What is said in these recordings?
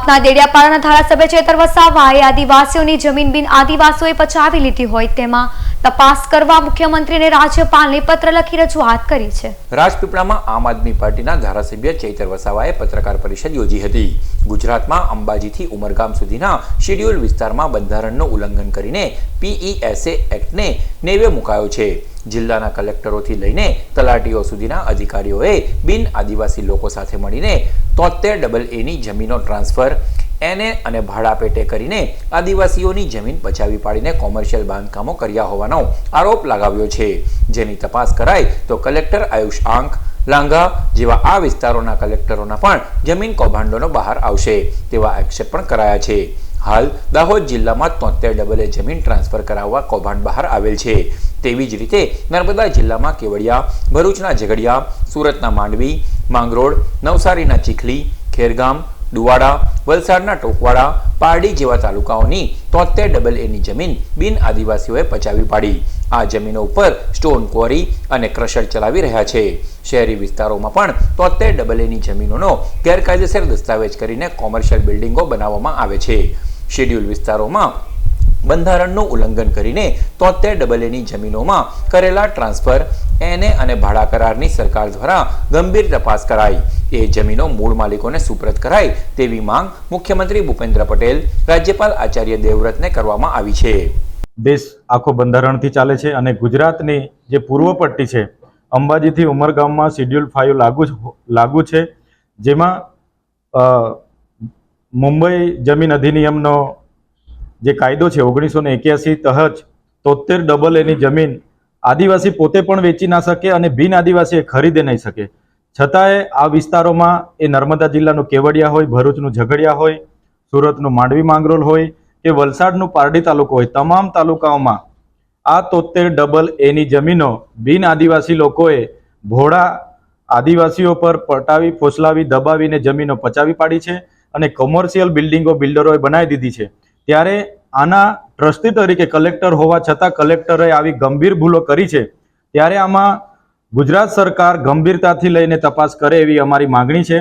આપના દેડિયાપાડાના ધારાસભ્ય ચેતર વસાવાએ આદિવાસીઓની જમીન બિન આદિવાસીઓએ પચાવી લીધી હોય તેમાં તપાસ કરવા મુખ્યમંત્રીને રાજ્યપાલને પત્ર લખી રજૂઆત કરી છે. રાજપીપળામાં આમ આદમી પાર્ટીના ધારાસભ્ય ચૈતર વસાવાએ પત્રકાર પરિષદ યોજી હતી. ગુજરાતમાં અંબાજીથી ઉમરગામ સુધીના શેડ્યુલ વિસ્તારમાં બંધારણનું ઉલ્લંઘન કરીને પીઈએસએ એક્ટને નેવે મુકાયો છે. જિલ્લાના કલેક્ટરોથી લઈને તલાટીઓ સુધીના અધિકારીઓએ બિન આદિવાસી લોકો સાથે મળીને તોતેર ડબલ એની જમીનો ટ્રાન્સફર, એને અને ભાડા પેટે કરીને આદિવાસીઓની જમીન બચાવી પાડીને કોમર્શિયલ બાંધકામો કર્યા હોવાનો આરોપ લગાવ્યો છે. જેની તપાસ કરાય તો કલેક્ટર આયુષ આંક લાંઘા જેવા આ વિસ્તારોના કલેક્ટરોના પણ જમીન કૌભાંડોનો બહાર આવશે તેવા આક્ષેપ પણ કરાયા છે. હાલ દાહોદ જિલ્લામાં તોતેર ડબલે જમીન ટ્રાન્સફર કરાવવા કૌભાંડ બહાર આવેલ છે. તેવી જ રીતે નર્મદા જિલ્લામાં કેવડિયા, ભરૂચના ઝઘડિયા, સુરતના માંડવી, માંગરોળ, નવસારીના ચીખલી, ખેરગામ ડુવાડા વલસાડના ટોકવાડા, પારડી જેવા તાલુકાઓની તોતેર ડબલ એની જમીન બિન આદિવાસીઓએ પચાવી પાડી. આ જમીનો ઉપર સ્ટોન ક્વોરી અને ક્રશર ચલાવી રહ્યા છે. શહેરી વિસ્તારોમાં પણ તોતેર ડબલ એની જમીનોનો ગેરકાયદેસર દસ્તાવેજ કરીને કોમર્શિયલ બિલ્ડિંગો બનાવવામાં આવે છે. શેડ્યુલ વિસ્તારોમાં બંધારણનું ઉલ્લંઘન કરીને તોતેર ડબલ એની જમીનોમાં કરેલા ટ્રાન્સફર, એને અને ભાડા કરારની સરકાર દ્વારા ગંભીર તપાસ કરાઈ. એ જમીનો મૂળ માલિકોને સુપ્રત કરાય તેવી માંગ મુખ્યમંત્રી ભૂપેન્દ્ર પટેલ, રાજ્યપાલ આચાર્ય દેવવ્રતને કરવામાં આવી છે. દેશ આખો બંધારણથી ચાલે છે અને ગુજરાતની જે પૂર્વ પટ્ટી છે, અંબાજીથી ઉમરગામમાં શિડ્યુલ ફાઇવ લાગુ લાગુ છે, જેમાં મુંબઈ જમીન અધિનિયમનો જે કાયદો છે ઓગણીસો ને એક્યાસી તહજ તોતેર ડબલ એની જમીન આદિવાસી પોતે પણ વેચી ના શકે અને બિન આદિવાસી ખરીદે નહીં શકે. છતાંય આ વિસ્તારોમાં એ નર્મદા જિલ્લાનું કેવડિયા હોય, ભરૂચનું ઝઘડિયા હોય, સુરતનું માંડવી માંગરોલ હોય કે વલસાડનું પારડી તાલુકો હોય, તમામ તાલુકાઓમાં આ તોતેર ડબલ એની જમીનો બિન આદિવાસી લોકોએ ભોળા આદિવાસીઓ પર પટાવી, ફોસલાવી, દબાવીને જમીનો પચાવી પાડી છે. અને કોમર્શિયલ બિલ્ડિંગો બિલ્ડરોએ બનાવી દીધી છે. ત્યારે આના ટ્રસ્ટી તરીકે કલેક્ટર હોવા છતાં કલેક્ટરે આવી ગંભીર ભૂલો કરી છે. ત્યારે આમાં ગુજરાત સરકાર ગંભીરતાથી લઈને તપાસ કરે એવી અમારી માંગણી છે.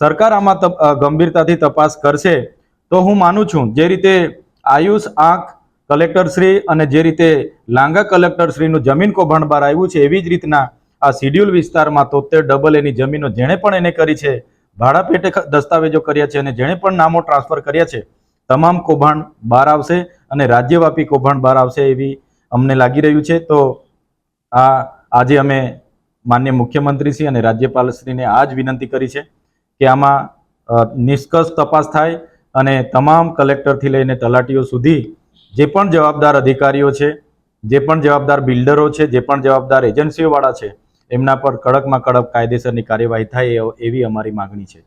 સરકાર આમાં ગંભીરતાથી તપાસ કરશે તો હું માનું છું જે રીતે આયુષ આંખ કલેક્ટરશ્રી અને જે રીતે લાંગા કલેક્ટરશ્રીનું જમીન કૌભાંડ બહાર આવ્યું છે એવી જ રીતના આ શિડ્યુલ વિસ્તારમાં તોતેર ડબલ એની જમીનો જેણે પણ એને કરી છે ભાડા પેટે દસ્તાવેજો કર્યા છે અને જેણે પણ નામો ટ્રાન્સફર કર્યા છે, તમામ કૌભાંડ બહાર આવશે અને રાજ્યવ્યાપી કૌભાંડ બહાર આવશે એવી અમને લાગી રહ્યું છે. તો આ, આજે અમે માન્ય મુખ્યમંત્રીશ્રી અને રાજ્યપાલશ્રીને આ જ વિનંતી કરી છે કે આમાં નિષ્કર્ષ તપાસ થાય અને તમામ કલેક્ટરથી લઈને તલાટીઓ સુધી જે પણ જવાબદાર અધિકારીઓ છે, જે પણ જવાબદાર બિલ્ડરો છે, જે પણ જવાબદાર એજન્સીઓવાળા છે એમના પર કડકમાં કડક કાયદેસરની કાર્યવાહી થાય એવી અમારી માગણી છે.